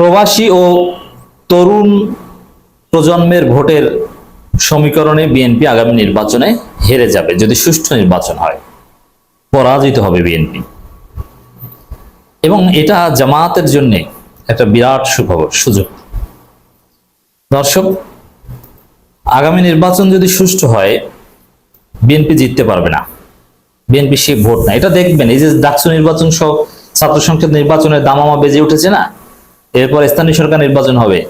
প্রবাসী ও তরুণ প্রজন্মের ভোটের সমীকরণে বিএনপি আগামী নির্বাচনে হেরে যাবে, যদি সুষ্ঠু নির্বাচন হয়। পরাজিত হবে বিএনপি। এবং এটা জামায়াতের জন্য একটা বিরাট সুখবর, সুযোগ। দর্শক, আগামী নির্বাচন যদি সুষ্ঠু হয়, বিএনপি জিততে পারবে না। বিএনপি সে ভোট না। এটা দেখবেন, এই যে ডাকসু নির্বাচন সহ ছাত্র সংসদ নির্বাচনের দামামা বেজে উঠেছে না? এরপর স্থানীয় সরকার নির্বাচন হবে।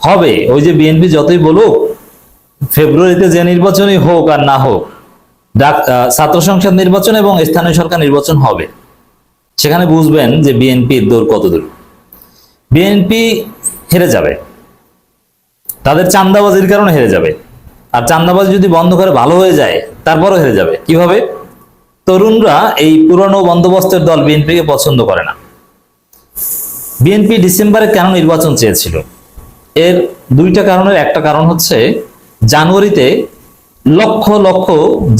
হবে, ওই যে বিএনপি যতই বলুক, ফেব্রুয়ারিতে যে নির্বাচনই হোক আর না হোক, ডাক- ছাত্র সংসদ নির্বাচন এবং স্থানীয় সরকার নির্বাচন হবে। সেখানে বুঝবেন যে বিএনপির দৌড় কত দূর বিএনপি হেরে যাবে। তাদের চান্দাবাজির কারণে হেরে যাবে। আর চান্দাবাজি যদি বন্ধ করে ভালো হয়ে যায়, তারপরও হেরে যাবে। কীভাবে? তরুণরা এই পুরনো বন্দোবস্তের দল বিএনপিকে পছন্দ করে না। বিএনপি ডিসেম্বরে কেন নির্বাচন চেয়েছিল? এর দুইটা কারণের, একটা কারণ হচ্ছে জানুয়ারিতে লক্ষ লক্ষ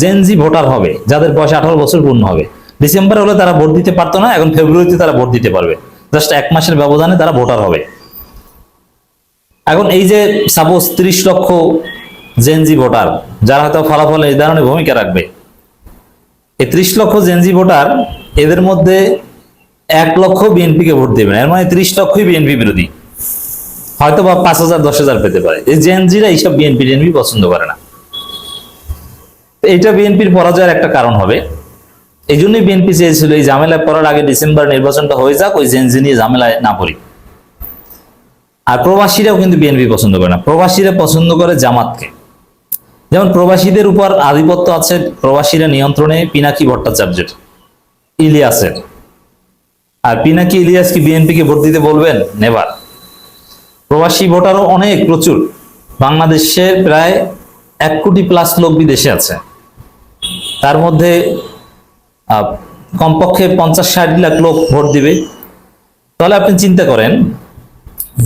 জেনজি ভোটার হবে, যাদের বয়স আঠারো বছর পূর্ণ হবে। ডিসেম্বরে হলে তারা ভোট দিতে পারতো না, এখন ফেব্রুয়ারিতে তারা ভোট দিতে পারবে। জাস্ট এক মাসের ব্যবধানে তারা ভোটার হবে। এখন এই যে সাপোজ ত্রিশ লক্ষ জেনজি ভোটার, যারা হয়তো ফলাফল নির্ধারণে ভূমিকা রাখবে, এই ত্রিশ লক্ষ জেনজি ভোটার, এদের মধ্যে এক লক্ষ বিএনপি কে ভোট দেবে না। এর মানে ত্রিশ লক্ষই বিএনপি বিরোধী। হয়তো বা পাঁচ হাজার, দশ হাজার পেতে পারে। এই জেনজিরা এইসব বিএনপি টিএনপি পছন্দ করে না। তো এইটা বিএনপির পরাজয়ের একটা কারণ হবে। এই জন্যই বিএনপি চেয়েছিল এই ঝামেলায় পড়ার আগে ডিসেম্বর নির্বাচনটা হয়ে যাক, ওই জেনজি নিয়ে ঝামেলায় না পড়ি। আর প্রবাসীরাও কিন্তু বিএনপি পছন্দ করে না। প্রবাসীরা পছন্দ করে জামাতকে। যেমন প্রবাসীদের উপর আধিপত্য আছে, প্রবাসীরা নিয়ন্ত্রণে পিনাকি ভট্টাচার্যের, ইলিয়াসের। আর পিনাকি ইলিয়াস কি বিএনপি কে ভোট দিতে বলবেন? নেবার প্রবাসী ভোটারও অনেক, প্রচুর। বাংলাদেশের প্রায় এক কোটি প্লাস লোক বিদেশে আছে। তার মধ্যে কমপক্ষে পঞ্চাশ ষাট লাখ লোক ভোট দিবে। তাহলে আপনি চিন্তা করেন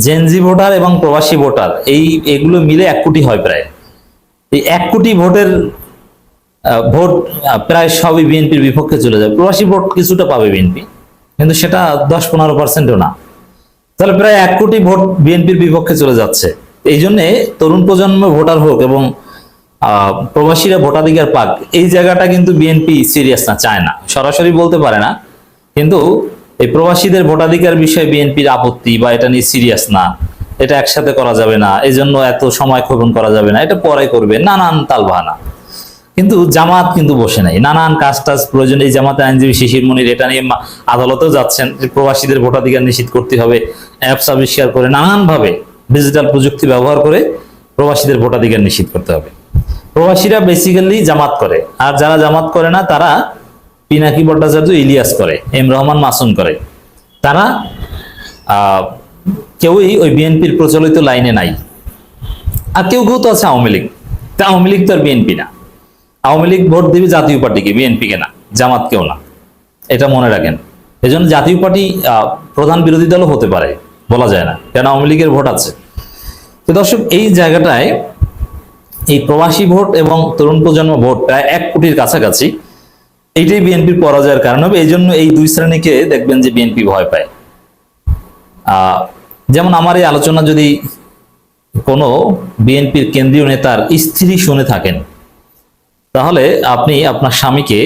জেনজি ভোটার এবং প্রবাসী ভোটার, এই, এগুলো মিলে এক কোটি হয় প্রায়। এই এক কোটি ভোটের ভোট প্রায় সবই বিএনপির বিপক্ষে চলে যাবে প্রবাসী ভোট কিছুটা পাবে বিএনপি। কিন্তু সেটা দশ পনেরো পার্সেন্টও না। তাহলে প্রায় এক কোটি ভোট বিএনপির বিপক্ষে চলে যাচ্ছে। এই জন্য তরুণ প্রজন্ম ভোটার হোক এবং প্রবাসীরা ভোটাধিকার পাক, এই জায়গাটা কিন্তু বিএনপি সিরিয়াস না, চায় না। সরাসরি বলতে পারে না। কিন্তু এই প্রবাসীদের ভোটাধিকার বিষয়ে বিএনপির আপত্তি বা এটা নিয়ে সিরিয়াস না, এটা একসাথে করা যাবে না এই জন্য এত সময় ক্ষোভন করা যাবে না, এটা পরে করবে, নানান তালবাহানা। কিন্তু জামাত কিন্তু বসে নাই। নানান কাজ টাজ প্রয়োজন। এই জামাতে আইনজীবী শিশির মনির এটা নিয়ে আদালতেও যাচ্ছেন প্রবাসীদের ভোটাধিকার নিশ্চিত করতে হবে, অ্যাপস আবিষ্কার করে নানান ভাবে ডিজিটাল প্রযুক্তি ব্যবহার করে প্রবাসীদের ভোটাধিকার নিশ্চিত করতে হবে। প্রবাসীরা বেসিক্যালি জামাত করে। আর যারা জামাত করে না, তারা পিনাকি ভট্টাচার্য ইলিয়াস করে, এম রহমান মাসুম করে। তারা কেউই ওই বিএনপির প্রচলিত লাইনে নাই। আর কেউ কেউ তো আছে আওয়ামী লীগ। তা আওয়ামী লীগ তো আর বিএনপি না। আওয়ামী লীগ ভোট দিবে জাতীয় পার্টিকে বিএনপি কে না জামাত কেউ না। এটা মনে রাখেন। এজন্য জাতীয় পার্টি প্রধান বিরোধী দলও হতে পারে, বলা যায় না, কেন আওয়ামী লীগের ভোট আছে। তো দর্শক, এই জায়গাটায় এই প্রবাসী ভোট এবং তরুণ প্রজন্ম ভোট প্রায় এক কোটির কাছাকাছি, এইটাই বিএনপির পরাজয়ের কারণ হবে। এই জন্য এই দুই শ্রেণীকে দেখবেন যে বিএনপি ভয় পায়। যেমন আমার এই আলোচনা যদি কোনো বিএনপির কেন্দ্রীয় নেতার স্ত্রী শুনে থাকেন তাহলে আপনি আপনার স্বামীকে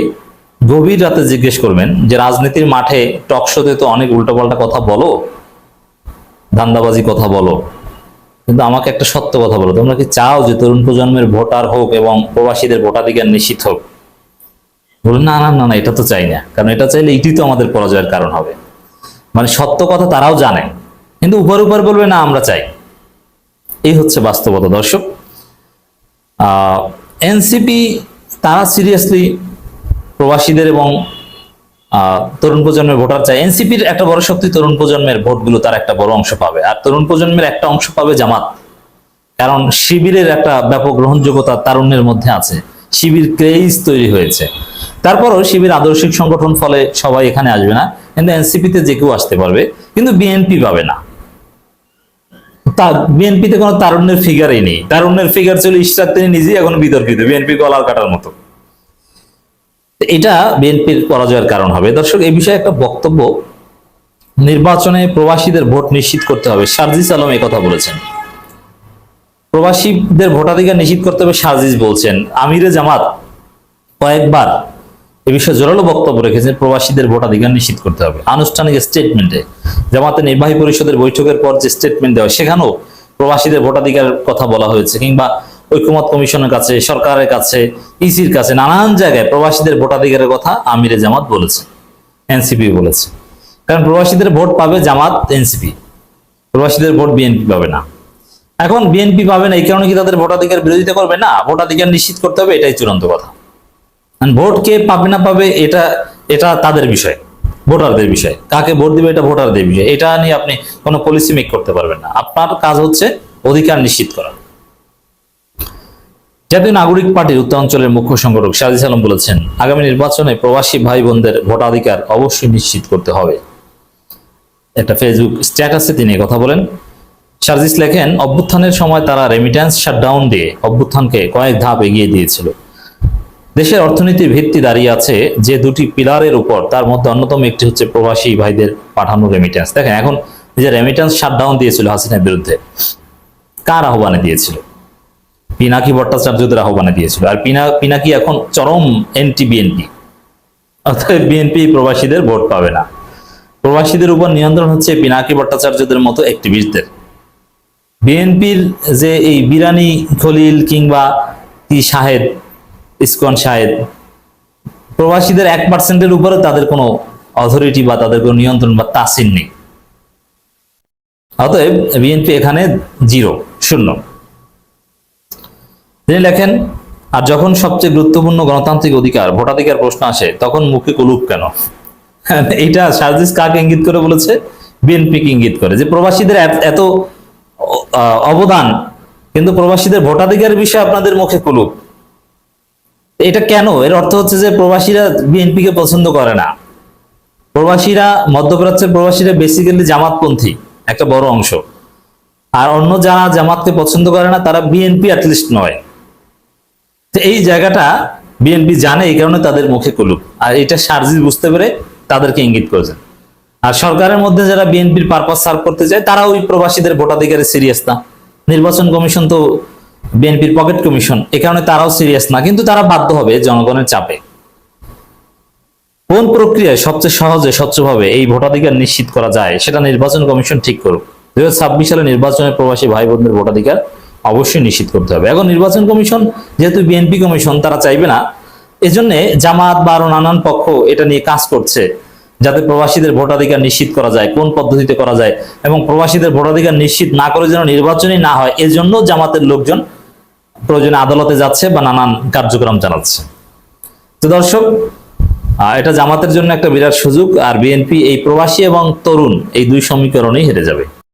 গভীর রাতে জিজ্ঞেস করবেন যে, রাজনীতির মাঠে টকশোতে তো অনেক উল্টোপাল্টা কথা বলো, ধান্দাবাজি কথা বলো, কিন্তু আমাকে একটা সত্য কথা বলো। তোমরা কি চাও যে তরুণ প্রজন্মের ভোটার হোক এবং প্রবাসীদের ভোটাধিকার নিশ্চিত হোক? বলুন না না না না, এটা তো চাই না। কারণ এটা চাইলে এটি তো আমাদের পরাজয়ের কারণ হবে। মানে সত্য কথা তারাও জানে, কিন্তু উপর উপর বলবে, না, আমরা চাই। এই হচ্ছে বাস্তবতা। দর্শক, আহ, এনসিপি তারা সিরিয়াসলি প্রবাসীদের এবং তরুণ প্রজন্মের ভোটার চায়। এনসিপির একটা বড় শক্তি তরুণ প্রজন্মের ভোটগুলো তার একটা বড় অংশ পাবে। আর তরুণ প্রজন্মের একটা অংশ পাবে জামাত। কারণ শিবিরের একটা ব্যাপক গ্রহণযোগ্যতা তারুণ্যের মধ্যে আছে। শিবির ক্রেজ তৈরি হয়েছে। তারপরও শিবির আদর্শিক সংগঠন ফলে সবাই এখানে আসবে না। কিন্তু এনসিপিতে যে কেউ আসতে পারবে। কিন্তু বিএনপি পাবে না। বিএনপিতে কোনো তারুণ্যের ফিগারই নেই। তারুণ্যের ফিগার ছিল ইশরাক, তিনি নিজেই এখন বিতর্কিত, বিএনপি গলার কাটার মতো। এটা বিএনপির পরাজয়ের কারণ হবে। দর্শক, এই বিষয়ে একটা বক্তব্য নির্বাচনে প্রবাসীদের ভোট নিশ্চিত করতে হবে। সার্জিস আলম কথা বলেছেন। প্রবাসীদের ভোটাধিকার নিশ্চিত করতে হবে, সার্জিস বলছেন। আমিরে জামাত কয়েকবার এ বিষয়ে জোরালো বক্তব্য রেখেছেন প্রবাসীদের ভোটাধিকার নিশ্চিত করতে হবে। আনুষ্ঠানিক স্টেটমেন্টে জামাতের নির্বাহী পরিষদের বৈঠকের পর যে স্টেটমেন্ট দেওয়া সেখানেও প্রবাসীদের ভোটাধিকারের কথা বলা হয়েছে কিংবা ঐক্যমত কমিশনের কাছে, সরকারের কাছে, ইসির কাছে, নানান জায়গায় প্রবাসীদের ভোটাধিকারের কথা আমিরে জামাত বলেছে, এনসিপি বলেছে। কারণ প্রবাসীদের ভোট পাবে জামাত, এনসিপি। প্রবাসীদের ভোট বিএনপি পাবে না। এখন বিএনপি পাবে না, এই কারণে কি তাদের ভোটাধিকার বিরোধিতা করবে? না, ভোটাধিকার নিশ্চিত করতে হবে, এটাই চূড়ান্ত কথা। ভোট কে পাবে না পাবে এটা এটা তাদের বিষয়, ভোটারদের বিষয়। কাকে ভোট দিবে এটা ভোটারদের বিষয়। এটা নিয়ে আপনি কোনো পলিসি মেক করতে পারবেন না। আপনার কাজ হচ্ছে অধিকার নিশ্চিত করা। জাতীয় নাগরিক পার্টির উত্তরাঞ্চলের মুখ্য সংগঠক সাজিদ আলম বলেছেন, আগামী নির্বাচনে প্রবাসী ভাই বোনদের ভোটাধিকার অবশ্যই নিশ্চিত করতে হবে। একটা ফেসবুক স্ট্যাটাসে তিনি কথা বলেন। সার্জিস লেখেন, অভ্যুত্থানের সময় তারা রেমিট্যান্স শাটডাউন দিয়ে অভ্যুত্থানকে কয়েক ধাপ এগিয়ে দিয়েছিল। দেশের অর্থনীতির ভিত্তি দাঁড়িয়ে আছে যে দুটি পিলারের উপর, তার মধ্যে অন্যতম একটি হচ্ছে প্রবাসী ভাইদের পাঠানো রেমিট্যান্স দেখেন, এখন যে রেমিট্যান্স শাটডাউন দিয়েছিল হাসিনার বিরুদ্ধে, কার আহ্বানে দিয়েছিল? পিনাকি ভট্টাচার্যদের আহ্বানে দিয়েছিল। আর পিনা, পিনাকি এখন চরম এনটি বিএনপি অর্থাৎ বিএনপি প্রবাসীদের ভোট পাবে না। প্রবাসীদের উপর নিয়ন্ত্রণ হচ্ছে পিনাকি ভট্টাচার্যদের মতো অ্যাক্টিভিস্টদের বিএনপির যে এই বিরানি খলিল কিংবা কি শাহেদ ইসকন শাহেদ, প্রবাসীদের এক পার্সেন্টের উপরে তাদের কোনো অথরিটি বা তাদের কোনো নিয়ন্ত্রণ বা তাসিন নেই। অতএব বিএনপি এখানে জিরো শূন্য। তিনি লেখেন, আর যখন সবচেয়ে গুরুত্বপূর্ণ গণতান্ত্রিক অধিকার, ভোটাধিকার প্রশ্ন আসে, তখন মুখে কুলুপ কেন? এটা সার্জিস কাকে ইঙ্গিত করে বলেছে? বিএনপিকে ইঙ্গিত করে যে প্রবাসীদের এত- অবদান, কিন্তু প্রবাসীদের ভোটাধিকার বিষয়ে আপনাদের মুখে কুলুপ। এটা কেন? এর অর্থ হচ্ছে যে প্রবাসীরা বিএনপিকে পছন্দ করে না। প্রবাসীরা, মধ্যপ্রাচ্যের প্রবাসীরা বেসিক্যালি জামাতপন্থী, একটা বড় অংশ। আর অন্য যারা জামাতকে পছন্দ করে না, তারা বিএনপি অ্যাটলিস্ট নয়। তো এই জায়গাটা বিএনপি জানে, এই কারণে তাদের মুখে কুলুপ। আর এটা সার্জিস বুঝতে পেরে তাদেরকে ইঙ্গিত করেছেন আর সরকারের মধ্যে যারা বিএনপির পারপাস সার্ভ করতে চায়, তারা ওই প্রবাসীদের ভোটাধিকারে সিরিয়াস না। নির্বাচন কমিশন তো বিএনপির পকেট কমিশন, এ কারণে তারাও সিরিয়াস না, কিন্তু তারা বাধ্য হবে জনগণের চাপে। কোন প্রক্রিয়ায় সবচেয়ে সহজে, স্বচ্ছভাবে এই ভোটাধিকার নিশ্চিত করা যায়, সেটা নির্বাচন কমিশন ঠিক করুক। দুই হাজার ছাব্বিশ সালে নির্বাচনে প্রবাসী ভাই বোনদের ভোটাধিকার অবশ্যই নিশ্চিত করতে হবে। এখন নির্বাচন কমিশন, যেহেতু বিএনপি কমিশন, তারা চাইবে না। এজন্য জামাত বা আরও নানান পক্ষ এটা নিয়ে কাজ করছে। যাতে প্রবাসীদের ভোটাধিকার নিশ্চিত করা যায়, কোন পদ্ধতিতে করা যায় এবং প্রবাসীদের ভোটাধিকার নিশ্চিত না করে যেন নির্বাচনই না হয়, এজন্য জামাতের লোকজন প্রয়োজনে আদালতে যাচ্ছে বা নানান কার্যক্রম চালাচ্ছে তো দর্শক এটা জামাতের জন্য একটা বিরাট সুযোগ, আর বিএনপি এই প্রবাসী এবং তরুণ এই দুই সমীকরণেই হেরে যাবে।